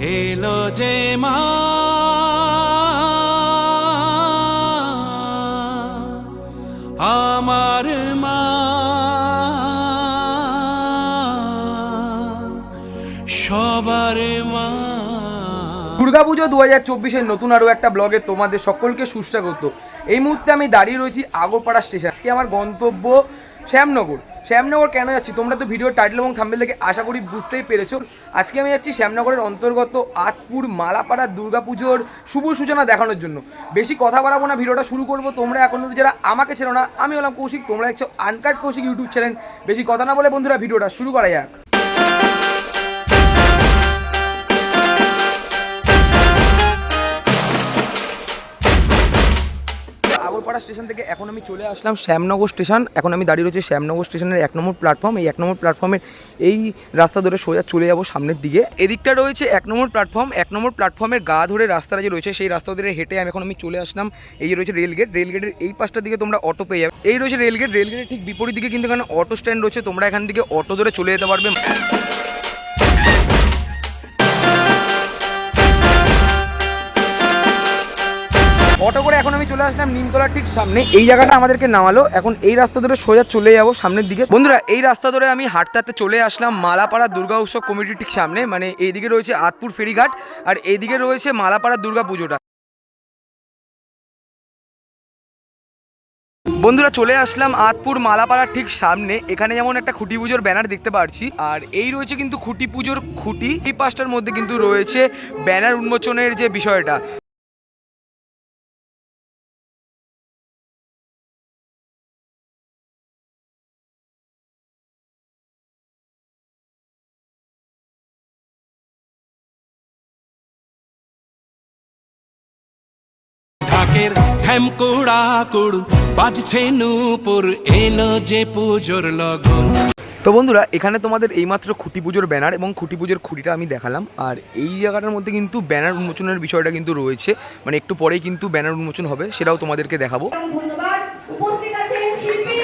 এলো যে মা। আমার মা। সবার মা। দুর্গাপুজো দু হাজার চব্বিশের নতুন আরও একটা ব্লগে তোমাদের সকলকে সুস্বাগত। এই মুহূর্তে আমি দাঁড়িয়ে রয়েছি আগরপাড়া স্টেশন। আজকে আমার গন্তব্য শ্যামনগর। শ্যামনগর কেন যাচ্ছি? তোমরা তো ভিডিও টাইটেল এবং থাম্বেল থেকে আশা করি বুঝতেই পেরেছ। আজকে আমি যাচ্ছি শ্যামনগরের অন্তর্গত আতপুর মালাপাড়া দুর্গাপুজোর শুভ সূচনা দেখানোর জন্য। বেশি কথা বাড়াবো না ভিডিওটা শুরু করব। তোমরা এখন যারা আমাকে ছিল না, আমি হলাম কৌশিক, তোমরা একশো আনকাট কৌশিক ইউটিউব চ্যানেল বেশি কথা না বলে বন্ধুরা ভিডিওটা শুরু করা যাক। আগরপাড়া স্টেশন থেকে এখন আমি চলে আসলাম শ্যামনগর স্টেশন। এখন আমি দাঁড়িয়ে রয়েছি শ্যামনগর স্টেশনের এক নম্বর প্ল্যাটফর্ম এই এক নম্বর প্ল্যাটফর্মের এই রাস্তা ধরে সোজা চলে যাব সামনের দিকে। এদিকটা রয়েছে এক নম্বর প্ল্যাটফর্ম এক নম্বর প্ল্যাটফর্মের গা ধরে রাস্তাটা যে রয়েছে, সেই রাস্তা ধরে হেঁটে আমি এখন আমি চলে আসলাম। এই যে রয়েছে রেলগেট রেলগেটের এই পাশটার দিকে তোমরা অটো পেয়ে যাবে। এই রয়েছে রেলগেট রেলগেটের ঠিক বিপরীত দিকে কিন্তু এখানে অটো স্ট্যান্ড রয়েছে। তোমরা এখান থেকে অটো ধরে চলে যেতে পারবে। অটো করে এখন আমি চলে আসলাম নিমতলার ঠিক সামনে। এই জায়গাটা আমাদেরকে নামালো। এখন এই রাস্তা ধরে সোজা চলে যাব সামনের দিকে। বন্ধুরা, এই রাস্তা ধরে আমি হাঁটতে হাঁটতে চলে আসলাম মালাপাড়া দুর্গা উৎসব কমিটির ঠিক সামনে। মানে এইদিকে রয়েছে আতপুর ফেরিঘাট আর এইদিকে রয়েছে মালাপাড়া দুর্গা পুজোটা। বন্ধুরা, চলে আসলাম আতপুর মালাপাড়ার ঠিক সামনে। এখানে যেমন একটা খুঁটি পুজোর ব্যানার দেখতে পাচ্ছি আর এই রয়েছে কিন্তু খুঁটি পুজোর খুঁটি। এই পাঁচটার মধ্যে কিন্তু রয়েছে ব্যানার উন্মোচনের যে বিষয়টা। ঢাকের ঢ্যামকুড়া কুড় বাজছে নূপুর এলো যে পুজোর লগন। তো বন্ধুরা এখানে তোমাদের এইমাত্র খুঁটি পুজোর ব্যানার এবং খুঁটি পুজোর খুঁটিটা আমি দেখালাম। আর এই জায়গাটার মধ্যে কিন্তু ব্যানার উন্মোচনের বিষয়টা কিন্তু রয়েছে। মানে একটু পরেই কিন্তু ব্যানার উন্মোচন হবে সেটাও তোমাদেরকে দেখাবো। ধন্যবাদ। উপস্থিত আছেন শিল্পী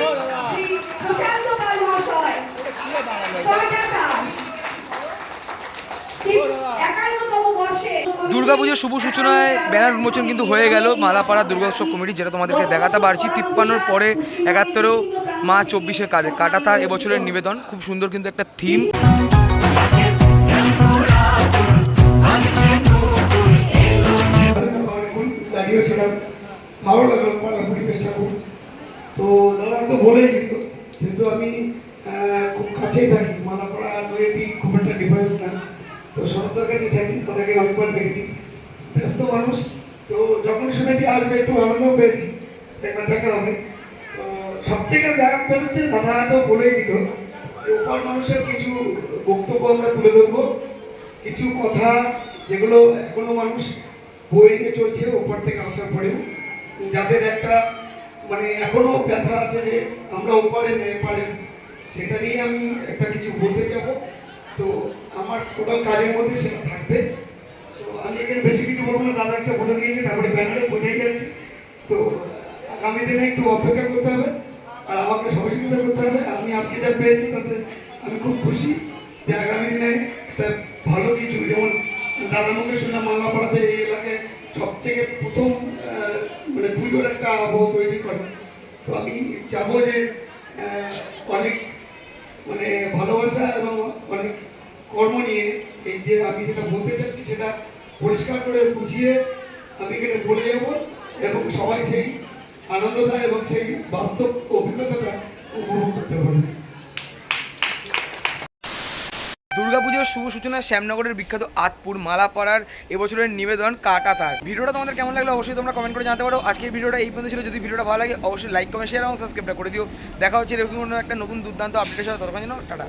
দুর্গাপুজোর শুভ সূচনায় ব্যানার উন্মোচন কিন্তু হয়ে গেল। মালাপাড়া দুর্গা উৎসব কমিটি যেটা তোমাদেরকে দেখাতে পারছি। তিপ্পান্নর পরে একাত্তরও মা চব্বিশের কাজে কাটাতার এবছরের নিবেদন। খুব সুন্দর কিন্তু একটা থিম তো দাদা তো বলেই যেহেতু আমি খুব কাছেই থাকি, মালাপাড়া খুব একটা ডিফারেন্স না। তো সরকার কাছে থাকি তাদেরকে অনেকবার দেখেছি। ব্যস্ত মানুষ, তো যখন শুনেছি আসবে একটু আনন্দ পেয়েছি, একবার দেখা হবে। সবথেকে ব্যাপার হচ্ছে, দাদা তো বলেই দিল যে ওপার মানুষের কিছু বক্তব্য আমরা তুলে ধরবো। কিছু কথা যেগুলো এখনও মানুষ বই নিয়ে চলছে, ওপর থেকে আসার পরেও। যাদের একটা মানে এখনও ব্যথা আছে যে আমরা ওপারে নেই পারে সেটা নিয়ে আমি একটা কিছু বলতে চাবো। তো আমার টোটাল কাজের মধ্যে সেটা থাকবে। তো আমি এখানে বেশি কিছু বলব না, দাদা একটা বলে দিয়েছে তারপরে ব্যানারে বোঝাই যাচ্ছে। তো আগামী দিনে একটু অপেক্ষা করতে হবে, আর আমাকে সহযোগিতা করতে হবে। আমি আজকে যা পেয়েছি তাতে আমি খুব খুশি যে আগামী দিনে একটা ভালো কিছু, যেমন দাদা মুখে শুনে মালা পড়াতে এই এলাকায় সব থেকে প্রথম মানে পুজোর একটা আবহাওয়া তৈরি করে। তো আমি চাবো যে অনেক মানে ভালোবাসা এবং অনেক কর্ম নিয়ে এই যে আমি যেটা বলতে চাচ্ছি সেটা পরিষ্কার করে বুঝিয়ে আমি এখানে বলে যাব এবং সবাই সেই আনন্দটা এবং সেই বাস্তব অভিজ্ঞতাটা উপভোগ করতে পারবে। দুর্গাপুজোর শুভ সূচনা শ্যামনগরের বিখ্যাত আতপুর মালাপাড়ার এবছরের নিবেদন কাটা তার। ভিডিওটা তোমাদের কেমন লাগল অবশ্যই তোমরা কমেন্ট করে জানতে পারো। আজকের ভিডিওটা এই পর্যন্ত ছিল। যদি ভিডিওটা ভালো লাগে, অবশ্যই লাইক কমেন্ট শেয়ার এবং সাবস্ক্রাইবটা করে দিও। দেখা হচ্ছে এরকম একটা নতুন দুর্দান্ত আপডেটের সাথে। ততক্ষণ জন্য টাটা।